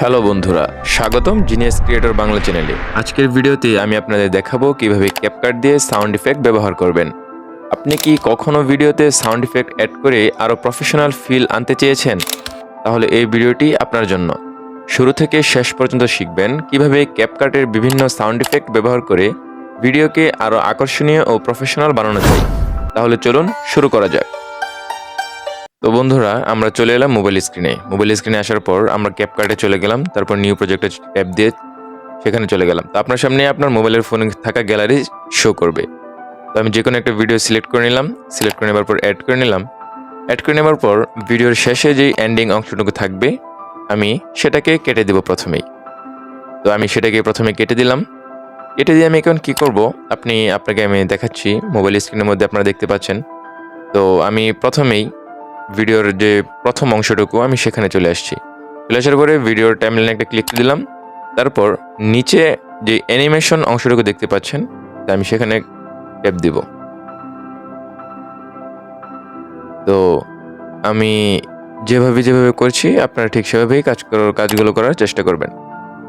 Hello বন্ধুরা, স্বাগতম genius creator Bangla চ্যানেলে। আজকের ভিডিওতে আমি আপনাদের দেখাবো কীভাবে ক্যাপকাট দিয়ে সাউন্ড ইফেক্ট ব্যবহার করবেন। আপনি কি কখনো ভিডিওতে সাউন্ড ইফেক্ট অ্যাড করে আরও প্রফেশনাল ফিল আনতে চেয়েছেন? তাহলে এই ভিডিওটি আপনার জন্য। শুরু থেকে শেষ পর্যন্ত শিখবেন কীভাবে ক্যাপকাটের বিভিন্ন সাউন্ড ইফেক্ট ব্যবহার করে ভিডিওকে আরও আকর্ষণীয় ও প্রফেশনাল বানানো যায়। তাহলে চলুন শুরু করা যাক। তো বন্ধুরা, আমরা চলে এলাম মোবাইল স্ক্রিনে মোবাইল স্ক্রিনে আসার পর আমরা ক্যাপকার্টে চলে গেলাম, তারপর নিউ প্রজেক্টে ট্যাপ দিয়ে সেখানে চলে গেলাম। তো আপনার সামনে আপনার মোবাইলের ফোনে থাকা গ্যালারি শো করবে। তো আমি যে কোনো একটা ভিডিও সিলেক্ট করে নিলাম সিলেক্ট করে নেবার পর অ্যাড করে নিলাম। অ্যাড করে নেবার পর ভিডিওর শেষে যেই এন্ডিং অংশটুকু থাকবে, আমি সেটাকে কেটে দেব প্রথমেই। তো আমি সেটাকে প্রথমে কেটে দিলাম। কেটে দিয়ে আমি এখন কি করব, আপনি, আপনাকে আমি দেখাচ্ছি। মোবাইল স্ক্রিনের মধ্যে আপনারা দেখতে পাচ্ছেন। তো আমি প্রথমেই ভিডিওর যে প্রথম অংশটুকু, আমি সেখানে চলে আসছি। চলে আসার পরে ভিডিওর টাইমলাইনে একটা ক্লিক দিলাম। তারপর নিচে যে অ্যানিমেশন অংশটুকু দেখতে পাচ্ছেন, তা আমি সেখানে ট্যাপ দিব। তো আমি যেভাবে যেভাবে করছি, আপনারা ঠিক সেভাবেই কাজ করার কাজগুলো করার চেষ্টা করবেন।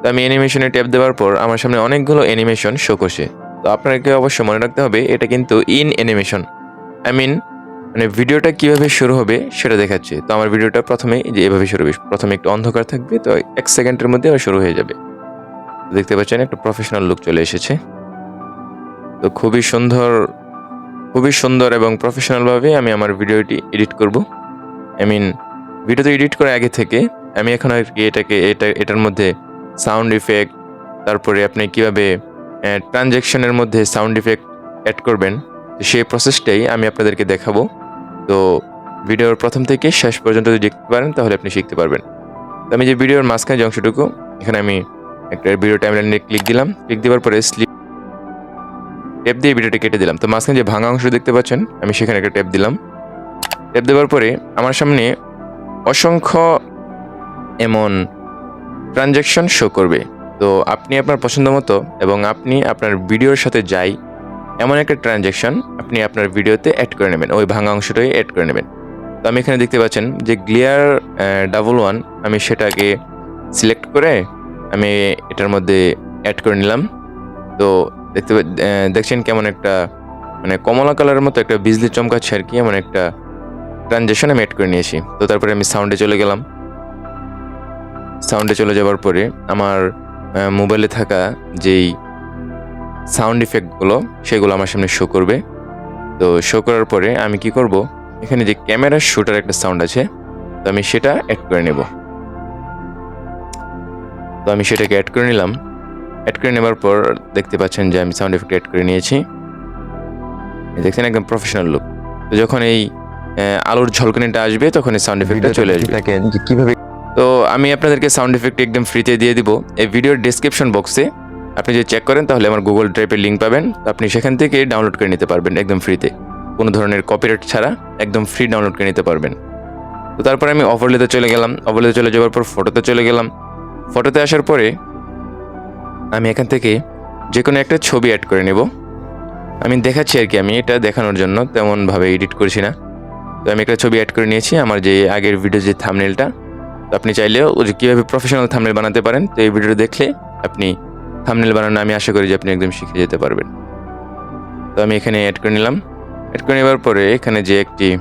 তো আমি অ্যানিমেশনে ট্যাপ দেওয়ার পর আমার সামনে অনেকগুলো অ্যানিমেশন শো করছে। তো আপনাকে অবশ্যই মনে রাখতে হবে, এটা কিন্তু ইন অ্যানিমেশন আই মিন মানে ভিডিওটা কীভাবে শুরু হবে সেটা দেখাচ্ছে। তো আমার ভিডিওটা প্রথমেই যে এভাবে শুরু হবে, প্রথমে একটু অন্ধকার থাকবে, তো এক সেকেন্ডের মধ্যে আবার শুরু হয়ে যাবে। দেখতে পাচ্ছেন একটা প্রফেশনাল লুক চলে এসেছে। তো খুবই সুন্দর খুবই সুন্দর এবং প্রফেশনালভাবে আমি আমার ভিডিওটি এডিট করব। আই মিন ভিডিও এডিট করার আগে থেকে আমি এখন আর কি এটাকে, এটা, এটার মধ্যে সাউন্ড ইফেক্ট তারপরে আপনি কীভাবে ট্রানজ্যাকশনের মধ্যে সাউন্ড ইফেক্ট অ্যাড করবেন সেই প্রসেসটাই আমি আপনাদেরকে দেখাবো। তো ভিডিওর প্রথম থেকে শেষ পর্যন্ত যদি দেখতে পারেন, তাহলে আপনি শিখতে পারবেন। তো আমি যে ভিডিওর মাঝখানে যে অংশটুকু, এখানে আমি একটা ভিডিও টাইমলাইনে ক্লিক দিলাম। ক্লিক দেওয়ার পরে স্লিপ ট্যাপ দিয়ে ভিডিওটা কেটে দিলাম। তো মাঝখানে যে ভাঙা অংশ দেখতে পাচ্ছেন, আমি সেখানে একটা ট্যাপ দিলাম। ট্যাপ দেওয়ার পরে আমার সামনে অসংখ্য এমন ট্রানজ্যাকশন শো করবে। তো আপনি আপনার পছন্দ মতো এবং আপনি আপনার ভিডিওর সাথে যাই এমন একটা ট্রানজ্যাকশন আপনি আপনার ভিডিওতে অ্যাড করে নেবেন, ওই ভাঙা অংশটাই অ্যাড করে নেবেন। তো আমি এখানে দেখতে পাচ্ছেন যে গ্লিয়ার ডাবল ওয়ান আমি সেটাকে সিলেক্ট করে আমি এটার মধ্যে অ্যাড করে নিলাম। তো দেখতে দেখছেন কেমন একটা মানে কমলা কালারের মতো একটা বিজলি চমকাচ্ছে আর কি, এমন একটা ট্রানজ্যাকশন আমি অ্যাড করে নিয়েছি। তো তারপরে আমি সাউন্ডে চলে গেলাম। সাউন্ডে চলে যাওয়ার পরে আমার মোবাইলে থাকা যেই সাউন্ড ইফেক্টগুলো সেগুলো আমার সামনে শো করবে। তো শো করার পরে আমি কি করব? এখানে যে ক্যামেরার শুটার একটা সাউন্ড আছে তো আমি সেটা অ্যাড করে নেব। তো আমি সেটাকে অ্যাড করে নিলাম। অ্যাড করে নেবার পর দেখতে পাচ্ছেন যে আমি সাউন্ড এফেক্ট অ্যাড করে নিয়েছি। দেখছেন একদম প্রফেশনাল লুক তো যখন এই আলোর ঝলকানিটা আসবে তখন এই সাউন্ড এফেক্টটা চলে আসবে। কীভাবে তো আমি আপনাদেরকে সাউন্ড ইফেক্ট একদম ফ্রিতে দিয়ে দিব। এই ভিডিওর ডিসক্রিপশন বক্সে আপনি যদি চেক করেন, তাহলে আমার গুগল ড্রাইভের লিঙ্ক পাবেন। আপনি সেখান থেকে ডাউনলোড করে নিতে পারবেন একদম ফ্রিতে কোনো ধরনের কপিরাইট ছাড়া একদম ফ্রি ডাউনলোড করে নিতে পারবেন। তো তারপরে আমি ওভারলেতে চলে গেলাম। ওভারলেতে চলে যাওয়ার পর ফটোতে চলে গেলাম। ফটোতে আসার পরে আমি এখান থেকে যে কোনো একটা ছবি অ্যাড করে নেব। আমি দেখাচ্ছি আর কি, আমি এটা দেখানোর জন্য তেমনভাবে এডিট করছি না। তো আমি একটা ছবি অ্যাড করে নিয়েছি, আমার যে আগের ভিডিও যে থামনেলটা তো আপনি চাইলেও ওই যে কীভাবে প্রফেশনাল থামনেল বানাতে পারেন, তো এই ভিডিওটা দেখলে আপনি থামনেল বানানো আমি আশা করি যে আপনি একদম শিখে যেতে পারবেন। তো আমি এখানে অ্যাড করে নিলাম। অ্যাড করে নেবার পরে এখানে যে একটি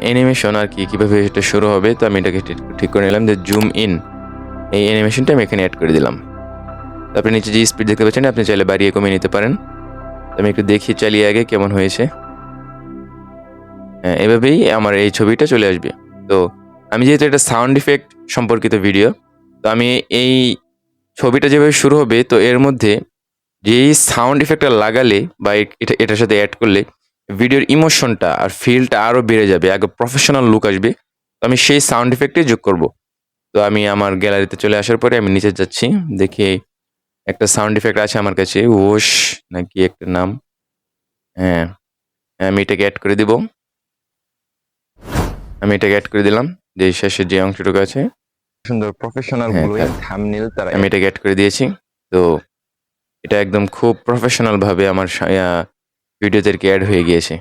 অ্যানিমেশন আর কি কীভাবে এটা শুরু হবে, তো আমি এটাকে ঠিক- ঠিক করে নিলাম যে জুম ইন এই অ্যানিমেশনটা আমি এখানে অ্যাড করে দিলাম। আপনি নিচে যে স্পিড দেখতে পাচ্ছেন, আপনি চাইলে বাড়িয়ে কমিয়ে নিতে পারেন। তো আমি একটু দেখি চালিয়ে আগে কেমন হয়েছে। হ্যাঁ এভাবেই আমার এই ছবিটা চলে আসবে। তো আমি যেহেতু এটা সাউন্ড ইফেক্ট সম্পর্কিত ভিডিও তো আমি এই ছবিটা যেভাবে শুরু হবে, তো এর মধ্যে যেই সাউন্ড ইফেক্টটা লাগালে বা এটা, এটার সাথে অ্যাড করলে ভিডিওর ইমোশনটা আর ফিলটা আরও বেড়ে যাবে, আগে প্রফেশনাল লুক আসবে। তো আমি সেই সাউন্ড ইফেক্টে যোগ করব। তো আমি আমার গ্যালারিতে চলে আসার পরে আমি নিচে যাচ্ছি, দেখি একটা সাউন্ড ইফেক্ট আছে আমার কাছে ওশ নাকি একটা নাম? হ্যাঁ আমি এটাকে অ্যাড করে দিব। আমি এটাকে অ্যাড করে দিলাম যে শেষে যে অংশটুকু আছে সুন্দর প্রফেশনাল হ্যাঁ, গুলো হ্যাঁ। তারা আমি এটা অ্যাড করে দিয়েছি তো এটা একদম খুব প্রফেশনাল ভাবে আমার ভিডিওদেরকে অ্যাড হয়ে গিয়েছে